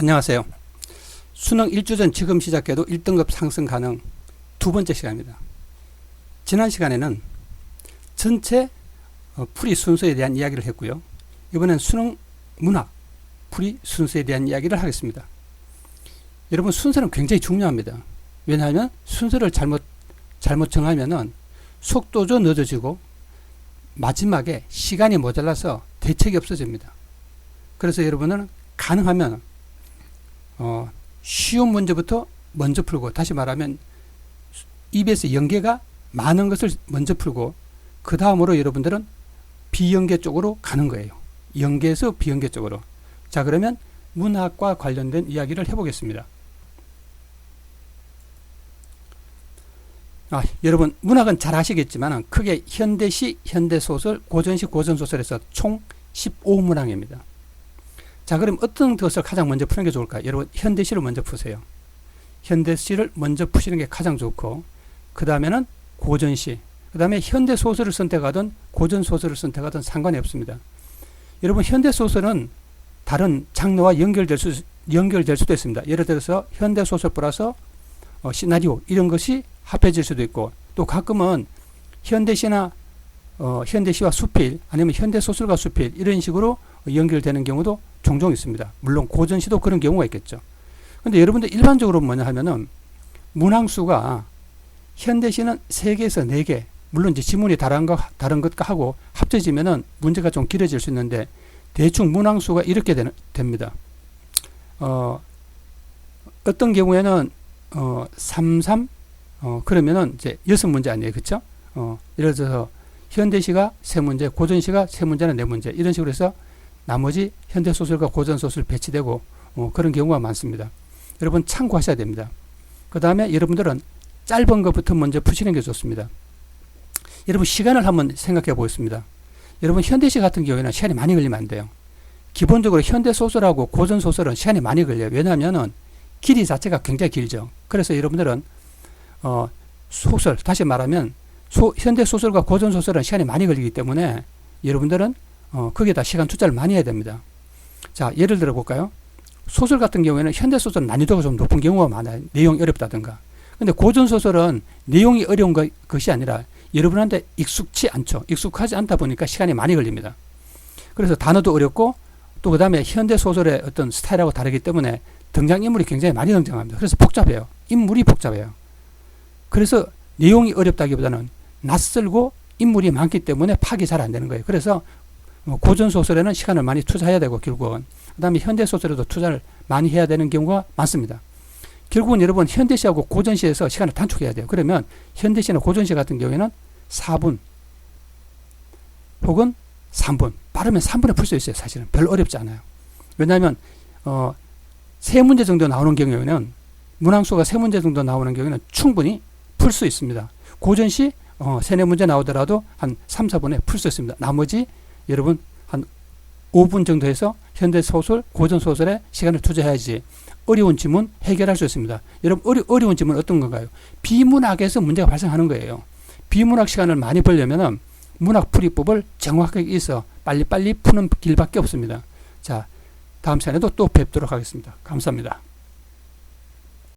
안녕하세요. 수능 1주 전 지금 시작해도 1등급 상승 가능 두 번째 시간입니다. 지난 시간에는 전체 어, 풀이 순서에 대한 이야기를 했고요. 이번엔 수능 문학 풀이 순서에 대한 이야기를 하겠습니다. 여러분 순서는 굉장히 중요합니다. 왜냐하면 순서를 잘못 잘못 정하면은 속도도 늦어지고 마지막에 시간이 모자라서 대책이 없어집니다. 그래서 여러분은 가능하면 어, 쉬운 문제부터 먼저 풀고 다시 말하면 EBS 연계가 많은 것을 먼저 풀고 그 다음으로 여러분들은 비연계 쪽으로 가는 거예요. 연계에서 비연계 쪽으로. 자 그러면 문학과 관련된 이야기를 해보겠습니다. 아, 여러분 문학은 잘 아시겠지만 크게 현대시, 현대소설, 고전시, 고전소설에서 총 15문항입니다. 자, 그럼 어떤 것을 가장 먼저 푸는 게 좋을까요? 여러분, 현대시를 먼저 푸세요. 현대시를 먼저 푸시는 게 가장 좋고, 그 다음에는 고전시, 그 다음에 현대 소설을 선택하든 고전 소설을 선택하든 상관이 없습니다. 여러분, 현대 소설은 다른 장르와 연결될 수, 연결될 수도 있습니다. 예를 들어서 현대 소설 플러스 어, 시나리오, 이런 것이 합해질 수도 있고, 또 가끔은 현대시나 어, 현대시와 수필, 아니면 현대소설과 수필, 이런 식으로 연결되는 경우도 종종 있습니다. 물론 고전 시도 그런 경우가 있겠죠. 근데 여러분들 일반적으로 뭐냐 하면은 문항수가 현대시는 3개에서 4개, 물론 이제 지문이 다른 거, 다른 것과 하고 합쳐지면은 문제가 좀 길어질 수 있는데 대충 문항수가 이렇게 되는, 됩니다. 어, 어떤 경우에는 어, 3, 3, 어, 그러면은 이제 여섯 문제 아니에요. 그쵸? 어, 예를 들어서 현대시가 세 문제, 고전시가 세 문제나 네 문제, 이런 식으로 해서 나머지 현대소설과 고전소설 배치되고 어, 그런 경우가 많습니다. 여러분 참고하셔야 됩니다. 그 다음에 여러분들은 짧은 것부터 먼저 푸시는 게 좋습니다. 여러분 시간을 한번 생각해 보겠습니다. 여러분 현대시 같은 경우에는 시간이 많이 걸리면 안 돼요. 기본적으로 현대소설하고 고전소설은 시간이 많이 걸려요. 왜냐하면은 길이 자체가 굉장히 길죠. 그래서 여러분들은 어, 소설, 다시 말하면 소, 현대소설과 고전소설은 시간이 많이 걸리기 때문에 여러분들은 어, 거기에다 시간 투자를 많이 해야 됩니다. 자, 예를 들어 볼까요? 소설 같은 경우에는 현대 소설 난이도가 좀 높은 경우가 많아요. 내용이 어렵다든가. 근데 고전 소설은 내용이 어려운 것, 것이 아니라 여러분한테 익숙치 않죠. 익숙하지 않다 보니까 시간이 많이 걸립니다. 그래서 단어도 어렵고 또 그 다음에 현대 소설의 어떤 스타일하고 다르기 때문에 등장 인물이 굉장히 많이 등장합니다. 그래서 복잡해요. 인물이 복잡해요. 그래서 내용이 어렵다기보다는 낯설고 인물이 많기 때문에 파악이 잘 안 되는 거예요. 그래서 고전 소설에는 시간을 많이 투자해야 되고 결국은 그다음에 현대 소설에도 투자를 많이 해야 되는 경우가 많습니다. 결국은 여러분 현대시하고 고전시에서 시간을 단축해야 돼요. 그러면 현대시나 고전시 같은 경우에는 4분 혹은 3분 빠르면 3분에 풀 수 있어요. 사실은 별로 어렵지 않아요. 왜냐하면 어, 세 문제 정도 나오는 경우에는 문항수가 세 문제 정도 나오는 경우에는 충분히 풀 수 있습니다. 고전시 어, 세네 문제 나오더라도 한 3, 4분에 풀 수 있습니다. 나머지 여러분 한 5분 정도 해서 현대 소설, 고전 소설에 시간을 투자해야지 어려운 지문 해결할 수 있습니다. 여러분 어려, 어려운 지문 어떤 건가요? 비문학에서 문제가 발생하는 거예요. 비문학 시간을 많이 벌려면은 문학 풀이법을 정확하게 있어 빨리빨리 푸는 길밖에 없습니다. 자, 다음 시간에도 또 뵙도록 하겠습니다. 감사합니다.